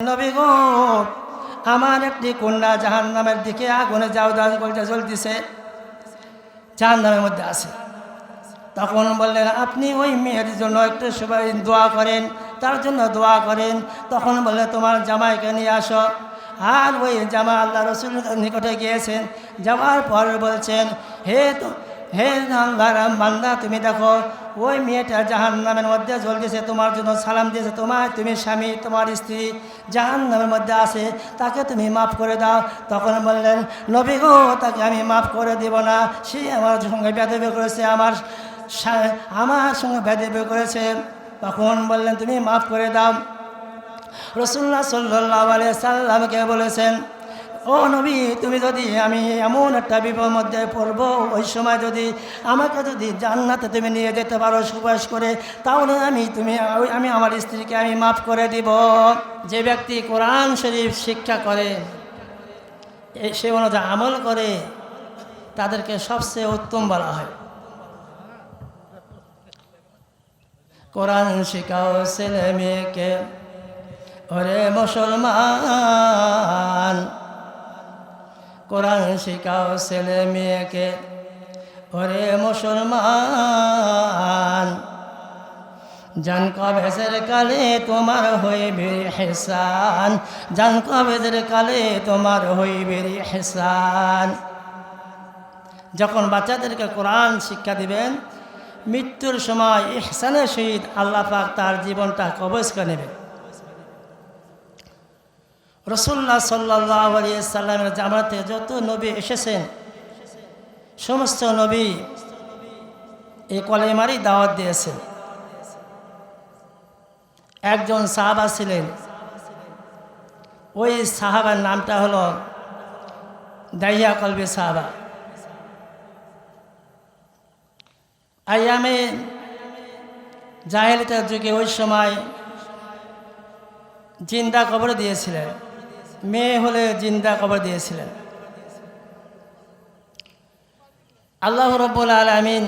নবী গো, আমার একটি কন্যা জাহান নামের দিকে আগুনে যাও দান করতে চলতেছে জাহান নামের মধ্যে আছে। তখন বললেন, আপনি ওই মেয়ের জন্য একটু সবাই দোয়া করেন, তার জন্য দোয়া করেন। তখন বললেন তোমার জামাইকে নিয়ে আসো। আর ওই জামা আল্লাহ রসুল নিকটে গিয়েছেন, যাওয়ার পর বলছেন, হে তো হে আল্লাহ বান্দা তুমি দেখো, ওই মেয়েটা জাহান নামের মধ্যে জ্বলতেছে, তোমার জন্য সালাম দিয়েছে তোমার তুমি স্বামী, তোমার স্ত্রী জাহান নামের মধ্যে আছে, তাকে তুমি মাফ করে দাও। তখন বললেন, নবী গো, তাকে আমি মাফ করে দেব না, সে আমার সঙ্গে বেদবে করেছে, আমার আমার সঙ্গে বেদবে করেছে। তখন বললেন, তুমি মাফ করে দাও। রসুল্লাহ সাল্লাহ আলিয়া সাল্লামকে বলেছেন ও নবী, তুমি যদি আমি এমন একটা বিপদের মধ্যে পড়ব, ওই সময় যদি আমাকে যদি জান্নাতে তুমি নিয়ে যেতে পারো সুপারিশ করে, তাহলে আমি তুমি আমি আমার স্ত্রীকে আমি মাফ করে দিব। যে ব্যক্তি কোরআন শরীফ শিক্ষা করে সে অনুযায়ী আমল করে, তাদেরকে সবচেয়ে উত্তম বলা হয়। কোরআন শিখাও ছেলে মেয়েকে, ওরে মুসলমান কোরআন শিখাও ছেলে মেয়েকে। ওরে মুসলমান, জান কবেজের কালে তোমার হইবে হেসান জান কবেজের কালে তোমার হইবে হেসান যখন বাচ্চাদেরকে কোরআন শিক্ষা দিবেন, মৃত্যুর সময় ইহসানের সহিত আল্লাহ পাক তার জীবনটা কবজ করে নেবেন। রসুল্লাহ সাল্লাহ সাল্লামের জামাতে যত নবী এসেছেন, সমস্ত নবী এই কলেমারই দাওয়াত দিয়েছেন। একজন সাহাবা ছিলেন, ওই সাহাবার নামটা হলো দাইয়া কলবে সাহাবা। আয়ামে জাহেলিতার যুগে ওই সময় জিন্দা কবর দিয়েছিলেন। মেয়ে হলে জিন্দা কবর দিয়েছিলেন। আল্লাহ রব্বুল আলমিন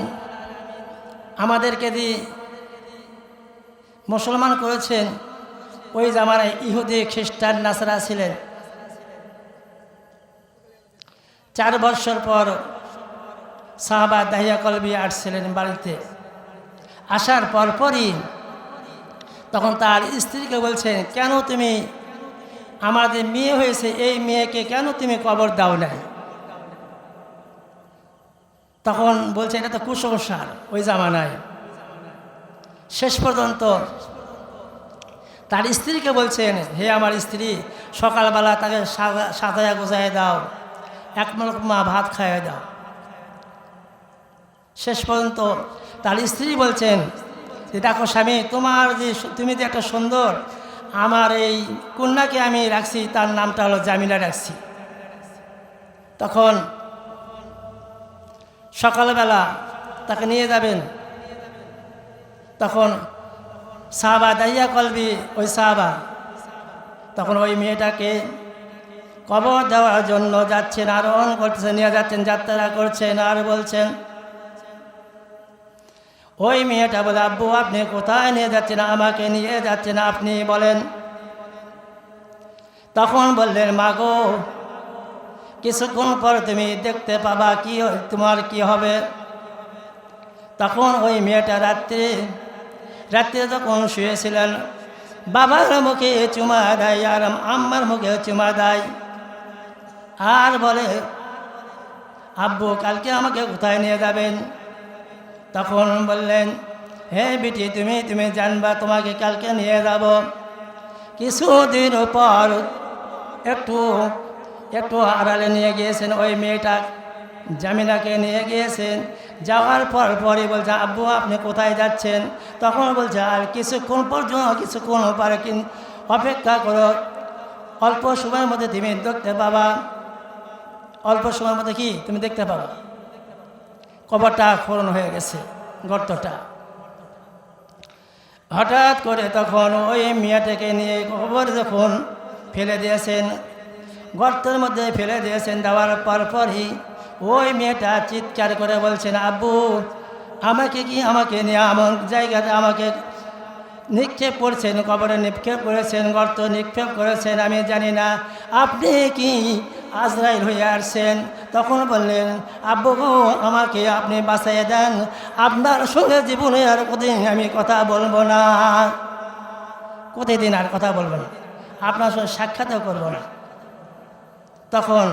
আমাদেরকে দিয়ে মুসলমান করেছেন, ওই জামানায় ইহুদি, খ্রিস্টান, নাসারা ছিলেন। চার বৎসর পর সাহাবা দাহিয়া কলবি আসছিলেন বাড়িতে। আসার পরপরই তখন তার স্ত্রীকে বলছেন, কেন তুমি আমাদের মেয়ে হয়েছে, এই মেয়েকে কেন তুমি কবর দাও নাই? তখন বলছে, এটা তো কুসংস্কার ওই জামানায়। শেষ পর্যন্ত তার স্ত্রীকে বলছেন, হে আমার স্ত্রী, সকালবেলা তাকে সাজা- সাজায়া গোজায় দাও, এক মা ভাত খাইয়ে দাও। শেষ পর্যন্ত তার স্ত্রী বলছেন যে দেখো স্বামী, তোমার যে তুমি যে একটা সুন্দর আমার এই কন্যাকে আমি রাখছি, তার নামটা হলো জামিলা রাখছি। তখন সকালবেলা তাকে নিয়ে যাবেন। তখন সাহাবা দাইয়া কলবি, ওই সাহাবা, তখন ওই মেয়েটাকে কবর দেওয়ার জন্য যাচ্ছেন আর অন করছেন নিয়ে যাচ্ছেন, যাত্রা করছেন, আর বলছেন ওই মেয়েটা বলে, আব্বু, আপনি কোথায় নিয়ে যাচ্ছেন? আমাকে নিয়ে যাচ্ছেন আপনি? বলেন। তখন বললেন মাগো কিছুক্ষণ পর তুমি দেখতে পাবা কি তোমার কি হবে? তখন ওই মেয়েটা রাত্রে রাত্রে যখন শুয়েছিলেন, বাবার মুখে চুমা দেয় আর আম্মার মুখে চুমা দেয়। আর বলে, আব্বু, কালকে আমাকে কোথায় নিয়ে যাবেন? তখন বললেন, হে বিটি, তুমি তুমি জানবা, তোমাকে কালকে নিয়ে যাব। কিছুদিন পর একটু একটু আড়ালে নিয়ে গিয়েছেন ওই মেয়েটা। জামিনাকে নিয়ে গিয়েছেন। যাওয়ার পর পরই বলছে, আব্বু, আপনি কোথায় যাচ্ছেন? তখন বলছে, আর কিছুক্ষণ পর্যন্ত, কিছুক্ষণ পরে অপেক্ষা করো। অল্প সময়ের মধ্যে তুমি দেখতে পাবা। অল্প সময়ের মধ্যে কি, তুমি দেখতে পাবা? কবরটা খরণ হয়ে গেছে, গর্তটা। হঠাৎ করে তখন ওই মেয়েটাকে নিয়ে কবর যখন ফেলে দিয়েছেন, গর্তের মধ্যে ফেলে দিয়েছেন, দেওয়ার পরপরই ওই মেয়েটা চিৎকার করে বলছেন, আব্বু, আমাকে কি আমাকে নিয়ে আমার জায়গাতে আমাকে নিক্ষেপ করছেন, কবরে নিক্ষেপ করেছেন, গর্ত নিক্ষেপ করেছেন, আমি জানি না। আপনি কি আজরাইল হয়ে আসছেন। তখন বললেন, আব্বু আমাকে আপনি বাঁচাইয়ে দেন। আপনার সঙ্গে জীবনে আর কোদিন আমি কথা বলব না। প্রতিদিন আর কথা বলব না। আপনার সঙ্গে সাক্ষাৎও করব না। তখন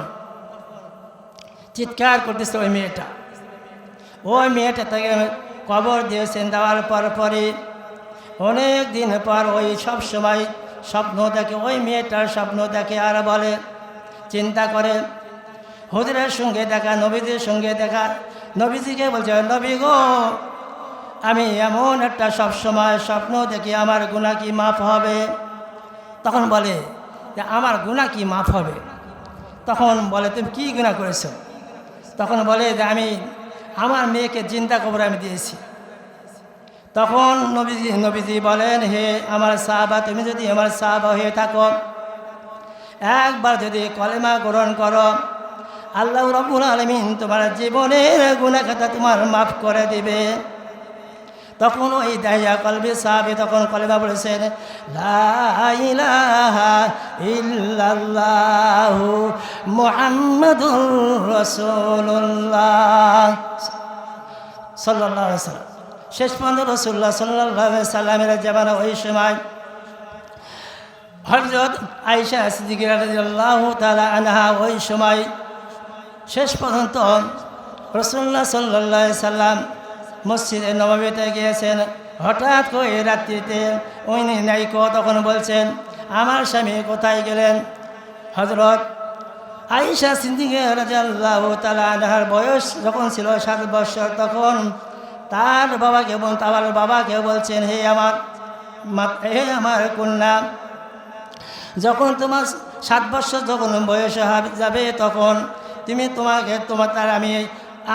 চিৎকার করতেছে ওই মেয়েটা। ওই মেয়েটা তাকে কবর দিয়েছেন, দেওয়ার পর পরে অনেক দিন পর ওই সব সময় স্বপ্ন দেখে, ওই মেয়েটার স্বপ্ন দেখে আর বলে চিন্তা করে। হুজুরের সঙ্গে দেখা নবীদের সঙ্গে দেখা। নবীজিকে বলছে, নবী গো, আমি এমন একটা সব সময় স্বপ্ন দেখি, আমার গুণা কি মাফ হবে? তখন বলে যে, আমার গুণা কি মাফ হবে? তখন বলে, তুমি কী গুণা করেছ? তখন বলে যে, আমি, আমার মেয়েকে চিন্তা কবর আমি দিয়েছি। তখন নবীজি নবীজি বলেন, হে আমার সাহাবা, তুমি যদি আমার সাহাবা হয়ে থাকো একবার যদি কলেমা গ্রহণ করো, আল্লাহ রবুল আলমিন তোমার জীবনের গুণাখাতা তোমার মাফ করে দিবে। তখন ওই দাইয়া কলবি সাহাবি তখন কলেমা বলেছেন ইল্লাল্লাহু মুহাম্মাদুর শেষ পর্যন্ত রসুল্লাহ সাল্লাহ সাল্লামের জামানা ওই সময় হজরত আইসা সিদ্দিকাল্লাহ তালা আনহা ওই সময় শেষ পর্যন্ত রসুল্লাহ সাল্লাহ সাল্লাম মসজিদে নবমীতে গিয়েছেন। হঠাৎ করে রাত্রিতে ওই নাইক তখন বলছেন, আমার স্বামী কোথায় গেলেন? হজরত আইসা সিদ্দিকে রাজাল্লাহ তালা আনহার বয়স যখন ছিল সাত বছর, তখন তার বাবাকে বল, তার বাবাকে বলছেন, হে আমার হে আমার কন্যা যখন তোমার সাত বছর যখন বয়স যাবে তখন তুমি তোমাকে তোমার তার আমি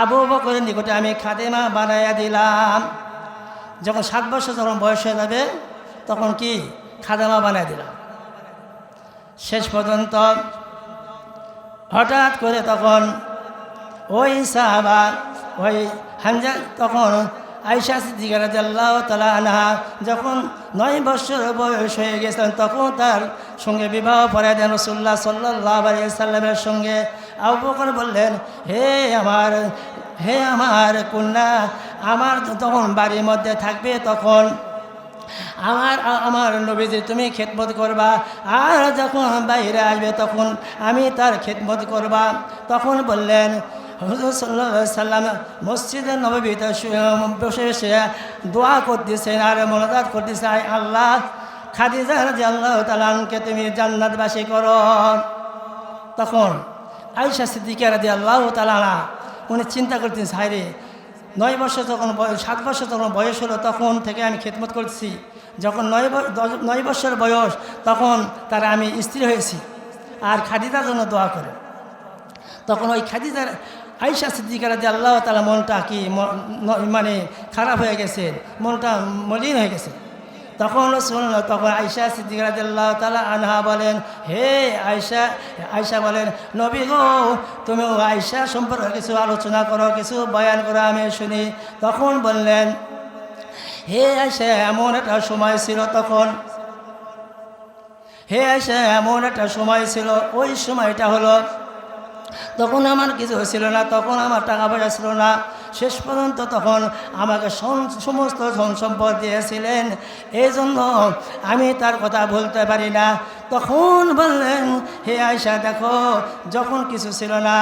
আবু বকরের নিকটে আমি খাদেমা বানাইয়া দিলাম। যখন সাত বছর যখন বয়স হয়ে যাবে তখন কি? খাদেমা বানাই দিলাম। শেষ পর্যন্ত হঠাৎ করে তখন ওই সাহাবা, ওই হানজা তখন আইসা সিদ্দিকা রাজাল্লাহ তালা আনহা যখন নয় বছর বয়স হয়ে গেছিলেন তখন তার সঙ্গে বিবাহ পড়ায় দেন রসুল্লাহ সাল্লাহ সাল্লামের সঙ্গে। আবু বকর বললেন, হে আমার হে আমার কন্যা, আমার তখন বাড়ির মধ্যে থাকবে তখন। আমার আমার নবীজি, তুমি খেদমত করবা। আর যখন বাইরে আসবে তখন আমি তার খেদমত করবা। তখন বললেন হুজুর সাল্লাহ সাল্লাম মসজিদের নবীতে বসে বসে দোয়া করতেছেন আর মনোজাত করতেছে আয় আল্লাহ, খাদিজা রাজি আল্লাহ তালানকে তুমি জান্নাতবাসী করো। তখন আইসা সিদ্দিকা রাজি আল্লাহ তালানা উনি চিন্তা করতেন হায়রে নয় বছর যখন বয়স, সাত বছর যখন বয়স হলো, তখন থেকে আমি খেদমত করছি। যখন নয় নয় বছর বয়স, তখন তারা আমি স্ত্রী হয়েছি। আর খাদিজার জন্য দোয়া করে। তখন ওই খাদিজার আইসা সিদ্দিকারা যে আল্লাহ তালা মনটা কি মানে খারাপ হয়ে গেছে? মনটা মলিন হয়ে গেছে। তখন শুন তখন আয়সা সিদ্দিকারা আল্লাহ তালা আনহা বলেন, হে আয়সা আয়সা বলেন, নবী গো, তুমি আয়সা সম্পর্কে কিছু আলোচনা করো, কিছু বয়ান করো, আমি শুনি। তখন বললেন, হে আয়সা এমন একটা সময় ছিল তখন। হে আয়সা এমন একটা সময় ছিল। ওই সময়টা হলো তখন আমার কিছু ছিল না, তখন আমার টাকা পয়সা ছিল না। শেষ পর্যন্ত তখন আমাকে সমস্ত ধন সম্পদ দিয়েছিলেন। এই জন্য আমি তার কথা বলতে পারি না। তখন বললেন, হে আয়সা দেখো, যখন কিছু ছিল না,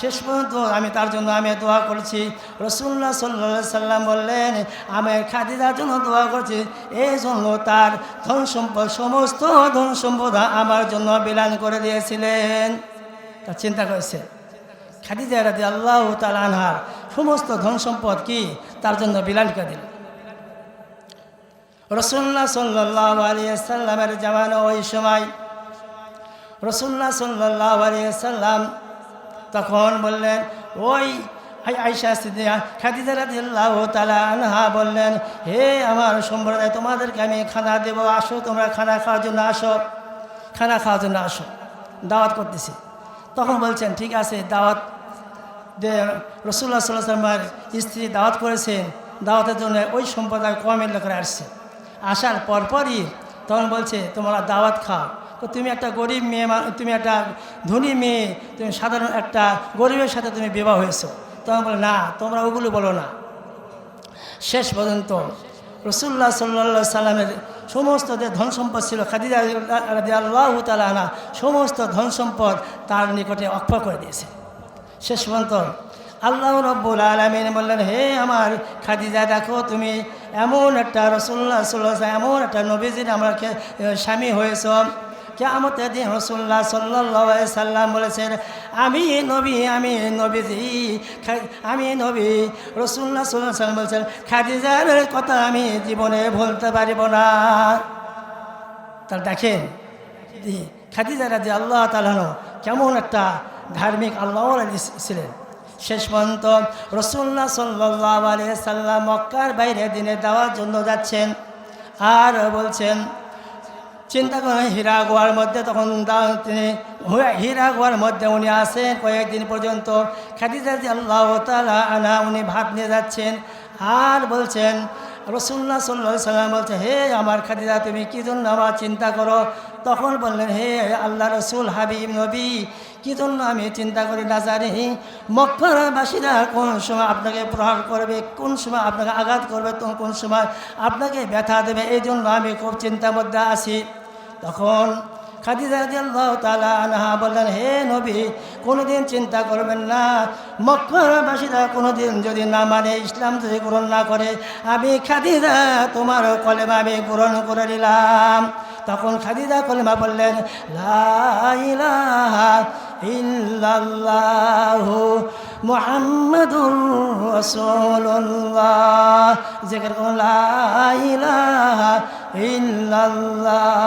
শেষ পর্যন্ত আমি তার জন্য আমি দোয়া করছি। রসুল্লাহ সাল্লা সাল্লাম বললেন, আমি খাদিজার জন্য দোয়া করছি। এই জন্য তার ধন সম্পদ সমস্ত ধন সম্পদ আমার জন্য বিলান করে দিয়েছিলেন। তা চিন্তা করেছে। খাদিজা রাজি আল্লাহ তালানহার সমস্ত ধন সম্পদ কি? তার জন্য বিলানকে দিল। রসুল্লাহ সাল্লাহ আলিয়াল্লামের জামানো ওই সময় রসুল্লাহ সাল্লাহ আলিয়াল্লাম তখন বললেন, ওই আই- আয়সা সিদ্দিয়া খাদিজা রাজি আল্লাহ তালা আনহা বললেন, হে আমার সম্প্রদায়, তোমাদেরকে আমি খানা দেব, আসো, তোমরা খানা খাওয়ার জন্য আসো, খানা খাওয়ার জন্য আসো। দাওয়াত করতেছি। তখন বলছেন, ঠিক আছে, দাওয়াত রসুল্লাহ সাল্লাহ সাল্লামের স্ত্রী দাওয়াত করেছেন দাওয়াতের জন্য ওই সম্প্রদায় কমের লোকেরা আসছে। আসার পরপরই তখন বলছে, তোমরা দাওয়াত খাও। তো তুমি একটা গরিব মেয়ে তুমি একটা ধনী মেয়ে, তুমি সাধারণ একটা গরিবের সাথে তুমি বিবাহ হয়েছো। তখন বলে, না, তোমরা ওগুলো বলো না। শেষ পর্যন্ত রসুল্লাহ সাল্লা সাল্লামের সমস্ত যে ধন সম্পদ ছিল, খাদিজা রাজি আল্লাহ তালা সমস্ত ধন সম্পদ তার নিকটে অক্ষ করে দিয়েছে। শেষ পর্যন্ত আল্লাহ রব্বুল আলমিন বললেন, হে আমার খাদিজা, দেখো তুমি এমন একটা রসুল্লাহ সাল্লাহ এমন একটা নবীজির আমাকে স্বামী হয়েছ। কেমতের দিন রসুল্লাহ সাল্লাহ সাল্লাম বলেছেন আমি নবী আমি নবীজি আমি নবী। রসুল্লাহ সাল্লাহ সাল্লাম বলছেন খাদিজার কথা আমি জীবনে ভুলতে পারিব না। তাহলে দেখেন জি, খাদিজা রাজি আল্লাহ তালানো কেমন একটা ধার্মিক আল্লাহ ছিলেন। শেষ পর্যন্ত রসুল্লাহ সাল্লাহ আলিয়া সাল্লাম মক্কার বাইরে দিনে দেওয়ার জন্য যাচ্ছেন আর বলছেন চিন্তা করেন হীরা গোয়ার মধ্যে তখন তিনি হীরা গোয়ার মধ্যে উনি আসেন, কয়েকদিন পর্যন্ত। খাদিজা আল্লাহ তালা আনা উনি ভাত নিয়ে যাচ্ছেন আর বলছেন রসুল্লাহ সাল্লাহ সাল্লাম বলছে, হে আমার খাদিজা, তুমি কী জন্য আমার চিন্তা করো? তখন বললেন, হে আল্লাহ রসুল, হাবিব, নবী, কী জন্য আমি চিন্তা করি না জানি? মক্কারবাসীরা কোন সময় আপনাকে প্রহার করবে, কোন সময় আপনাকে আঘাত করবে কোন সময় আপনাকে ব্যথা দেবে, এই জন্য আমি খুব চিন্তার মধ্যে আছি। তখন তালা আনহা বললেন, হে নবী, কোনোদিন চিন্তা করবেন না। মক্কারবাসীরা কোনোদিন যদি না মানে ইসলাম যদি গ্রহণ না করে, আমি খাদিজা, তোমার কলেমা আমি গ্রহণ করে নিলাম। তখন খাদিজা কলেমা বললেন মুহাম্মাদুর ইল্লাল্লাহ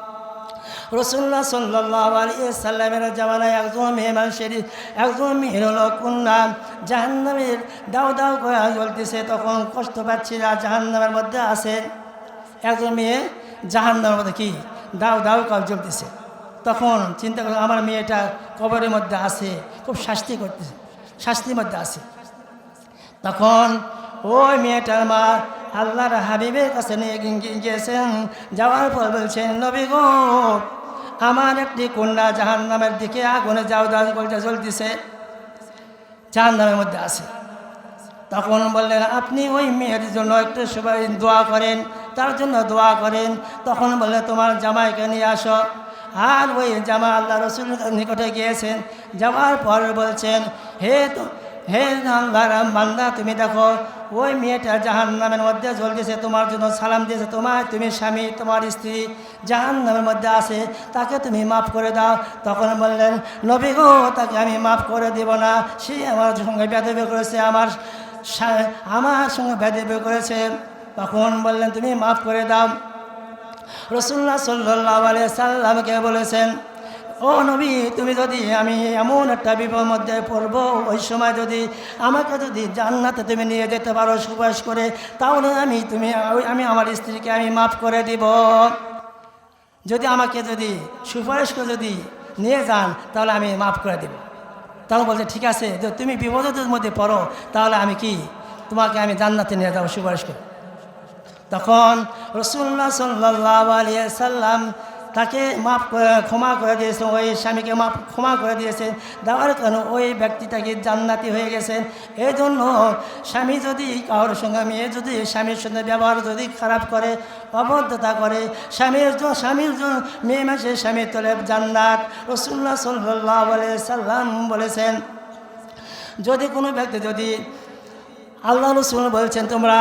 রসুল্লাহ সাল্লাহ সাল্লামের জামানায় একজন মেয়ে মানুষের একজন মেয়ের হলো কন্যা। জাহান্নামের দাও দাও করে জ্বলতেছে, তখন কষ্ট পাচ্ছি না জাহান্নামের মধ্যে আছে। একজন মেয়ে জাহান্নামের মধ্যে কি? দাও দাও করে জ্বলতেছে। তখন চিন্তা করে আমার মেয়েটা কবরের মধ্যে আছে, খুব শাস্তি করতেছে, শাস্তির মধ্যে আছে। তখন ওই মেয়েটার মা আল্লাহর হাবিবের কাছে নিয়ে গিয়েছেন, যাওয়ার পর বলছেন, নবী গো আমার একটি কন্যা জাহান নামের দিকে আগুনে যাও দাও করে চলতেছে জাহান নামের মধ্যে আছে। তখন বললেন, আপনি ওই মেয়ের জন্য একটু সবাই দোয়া করেন, তার জন্য দোয়া করেন। তখন বললেন তোমার জামাইকে নিয়ে আসো। আর ওই জামা আল্লাহ রসুল নিকটে গিয়েছেন, যাওয়ার পর বলছেন, হে তো হে আল্লাহর মান্দা তুমি দেখো, ওই মেয়েটা জাহান নামের মধ্যে জ্বলতেছে, তোমার জন্য সালাম দিয়েছে তোমার তুমি স্বামী, তোমার স্ত্রী জাহান নামের মধ্যে আছে, তাকে তুমি মাফ করে দাও। তখন বললেন, নবী গো, তাকে আমি মাফ করে দেব না, সে আমার সঙ্গে বেদবে করেছে, আমার আমার সঙ্গে বেদবে করেছে। তখন বললেন, তুমি মাফ করে দাও। রসুল্লাহ সাল্লাহ আলিয়া সাল্লামকে বলেছেন ও নবী, তুমি যদি আমি এমন একটা বিপদের মধ্যে পড়ব, ওই সময় যদি আমাকে যদি জান্নাতে তুমি নিয়ে যেতে পারো সুপারিশ করে, তাহলে আমি তুমি, আমি আমার স্ত্রীকে আমি মাফ করে দিব। যদি আমাকে যদি সুপারিশ করে যদি নিয়ে যান, তাহলে আমি মাফ করে দেব। তখন বলছে, ঠিক আছে যে তুমি বিপদের মধ্যে পড়ো, তাহলে আমি কি, তোমাকে আমি জান্নাতে নিয়ে যাব সুপারিশ করে। তখন রসুল্লাহ সাল্লাহ আলিয়া সাল্লাম তাকে মাফ ক্ষমা করে দিয়েছেন, ওই স্বামীকে মাফ, ক্ষমা করে দিয়েছেন। দেওয়ার কারণে ওই ব্যক্তিটাকে জান্নাতি হয়ে গেছেন। এই জন্য স্বামী যদি কারোর সঙ্গে, মেয়ে যদি স্বামীর সঙ্গে ব্যবহার যদি খারাপ করে অবদ্ধতা করে, স্বামীর স্বামীর মেয়ে মাসে স্বামীর তোলে জান্নাত রসুল্লাহ সাল্লাহ সাল্লাম বলেছেন, যদি কোনো ব্যক্তি যদি আল্লাহ রসুল বলছেন, তোমরা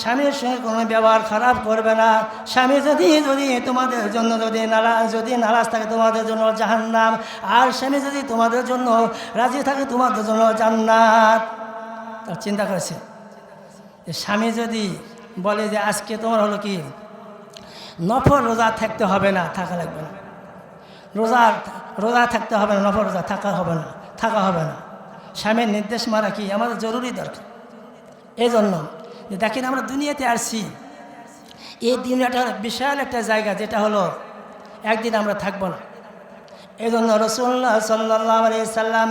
স্বামীর সঙ্গে কোনো ব্যবহার খারাপ করবে না। স্বামী যদি যদি তোমাদের জন্য যদি নারাজ যদি নারাজ থাকে তোমাদের জন্য জাহান্নাম। আর স্বামী যদি তোমাদের জন্য রাজি থাকে তোমাদের জন্য জান্নাত। তা চিন্তা করেছে যে স্বামী যদি বলে যে, আজকে তোমার হলো কি? নফর রোজা থাকতে হবে না, থাকা লাগবে না। রোজা রোজা থাকতে হবে না নফর রোজা থাকা হবে না, থাকা হবে না। স্বামীর নির্দেশ মারা কি আমাদের জরুরি দরকার? এই জন্য যে দেখেন আমরা দুনিয়াতে আসছি। এই দুনিয়াটা বিশাল একটা জায়গা, যেটা হলো একদিন আমরা থাকব না। এই জন্য রসুল্লাহ সাল্লাহ সাল্লাম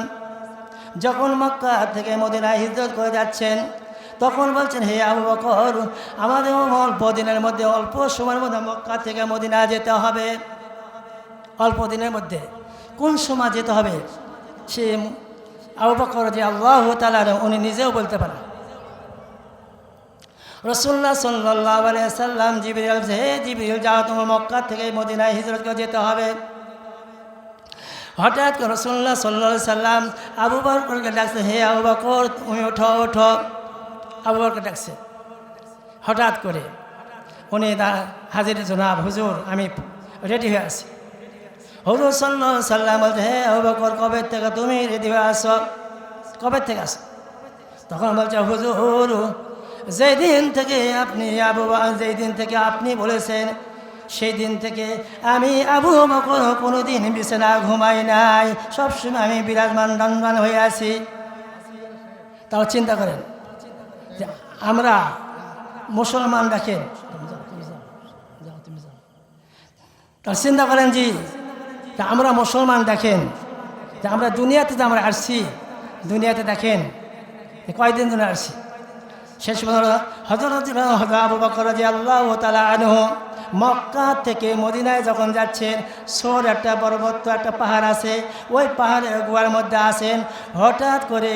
যখন মক্কা থেকে মদিনায় হিজরত করে যাচ্ছেন, তখন বলছেন, হে আবু বকর, আমাদের অল্প দিনের মধ্যে, অল্প সময়ের মধ্যে মক্কা থেকে মদিনা যেতে হবে। অল্প দিনের মধ্যে। কোন সময় যেতে হবে? সে আবু বকর যে আল্লাহ তালা উনি নিজেও বলতে পারেন। রসুল্লাহ সাল্লাহ সাল্লাম জিবির হে জিবির যাও তোমার মক্কা থেকে মদিনায় হিজরত করে যেতে হবে। হঠাৎ করে রসুল্লাহ সাল্লা সাল্লাম আবু বকরকে ডাকছে, হে আবু বকর, তুমি ওঠো ওঠো। আবু বকর ডাকছে। হঠাৎ করে উনি হাজির জনাব হুজুর, আমি রেডি হয়ে আছি। হুজুর সাল্লাহ সাল্লাম বলছে, হে আবু বকর, কবে থেকে তুমি রেডি হয়ে আসো কবে থেকে আসো তখন বলছে, হুজুর যেই দিন থেকে আপনি আবু যেই দিন থেকে আপনি বলেছেন সেই দিন থেকে আমি আবু কোনো দিন বিছানা ঘুমাই নাই। সবসময় আমি বিরাজমান দণ্ডমান হয়ে আছি। তাও চিন্তা করেন আমরা মুসলমান রাখেন। তার চিন্তা করেন জি তা আমরা মুসলমান দেখেন, যে আমরা দুনিয়াতে যে আমরা আসছি, দুনিয়াতে দেখেন কয়দিন ধরে আসছি? শেষ হজরত আবু বকর যে আল্লাহ তালা আনহ মক্কা থেকে মদিনায় যখন যাচ্ছেন, সোর একটা পর্বত, একটা পাহাড় আছে। ওই পাহাড়ের গুয়ার মধ্যে আসেন হঠাৎ করে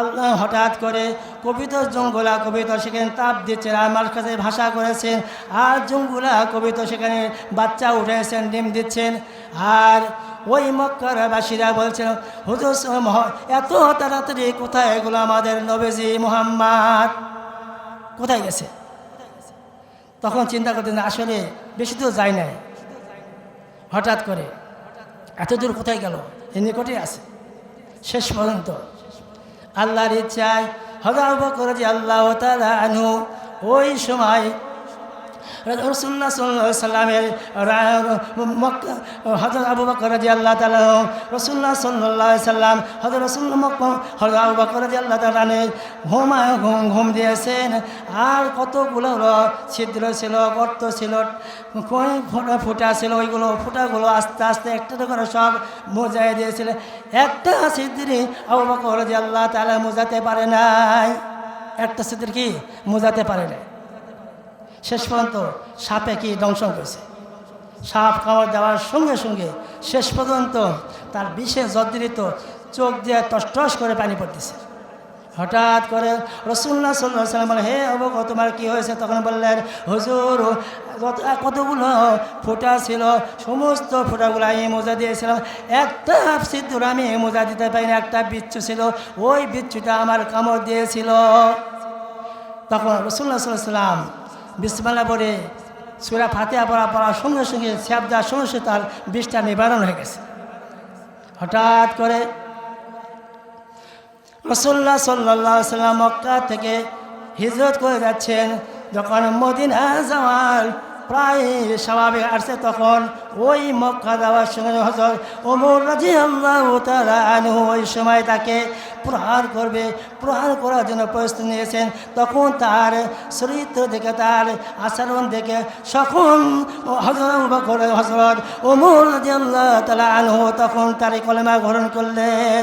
আল্লাহ হঠাৎ করে কবিতর জঙ্গলা কবিতর সেখানে তাপ দিচ্ছেন আমার কাছে ভাষা করেছেন, আর জঙ্গুলা কবিতর সেখানে বাচ্চা উঠেছেন, ডিম দিচ্ছেন। আর ওই মক্কার বাসীরা বলছেন হুজুর এত তাড়াতাড়ি কোথায় এগুলো আমাদের নবীজি মোহাম্মদ? কোথায় গেছে? তখন চিন্তা করতেন, আসলে বেশি দূর যায় নাই। হঠাৎ করে, এত দূর কোথায় গেল? এ নিকটেই আছে। শেষ পর্যন্ত, আল্লাহর ইচ্ছায় হদাব করে যে আল্লাহ তালা আনু ওই সময় রসুল্লাহ সাল্লামের হজরত আবু বকর আল্লাহ তালা রসুল্লাহ সাল্লাহ সাল্লাম হজরত রসুল্লাহ হজরত আবু বকর রাজি আল্লাহ তালানের ঘুমায় ঘুম ঘুম দিয়েছেন। আর কতগুলো ছিদ্র ছিল, গর্ত ছিল ফোটা ফুটা ছিল, ওইগুলো ফুটাগুলো আস্তে আস্তে একটা করে সব মোজাই দিয়েছিলেন একটা সিদ্ধিরি আবু বকর রাজি আল্লাহ তালা মোজাতে পারে নাই। একটা সিদ্ধির কি? মোজাতে পারে নাই। শেষ পর্যন্ত সাপে কি দংশন করেছে। সাপ কামড় দেওয়ার সঙ্গে সঙ্গে শেষ পর্যন্ত তার বিশেষ জর্জরিত চোখ দিয়ে টস করে পানি পড়তেছে। হঠাৎ করে রসুল্লাহ সাল্লাহ সাল্লাম বলে, হে অবক তোমার কি হয়েছে? তখন বললেন, হুজুর কতগুলো ফোটা ছিল, সমস্ত ফোটাগুলো আমি মোজা দিয়েছিলাম। একটা সিদ্ধুর আমি মোজা দিতে পারিনি, একটা বিচ্ছু ছিল, ওই বিচ্ছুটা আমার কামড় দিয়েছিল। তখন রসুল্লাহ সাল্লাহ সাল্লাম বিসমাল্লা পরে সুরা ফাতেহা পড়া পড়ার সঙ্গে সঙ্গে স্যাপ দেওয়ার সঙ্গে সঙ্গে তার বিষটা নিবারণ হয়ে গেছে। হঠাৎ করে রসল্লা সাল্লা সাল্লাম মক্কা থেকে হিজরত করে যাচ্ছেন। যখন মদিনা যাওয়ার প্রায় স্বাভাবিক আসছে তখন ওই মক্কা যাওয়ার সঙ্গে হজর ওমর রাজি আল্লাহ তারা ওই সময় তাকে প্রহার করবে। প্রহার করার জন্য প্রস্তুতি নিয়েছেন। তখন তার চরিত্র দেখে, তার আচরণ দেখে তখন হজরত হজরত ওমর রাজি আল্লাহ তালা আনহু তখন তার কলেমা গ্রহণ করলেন।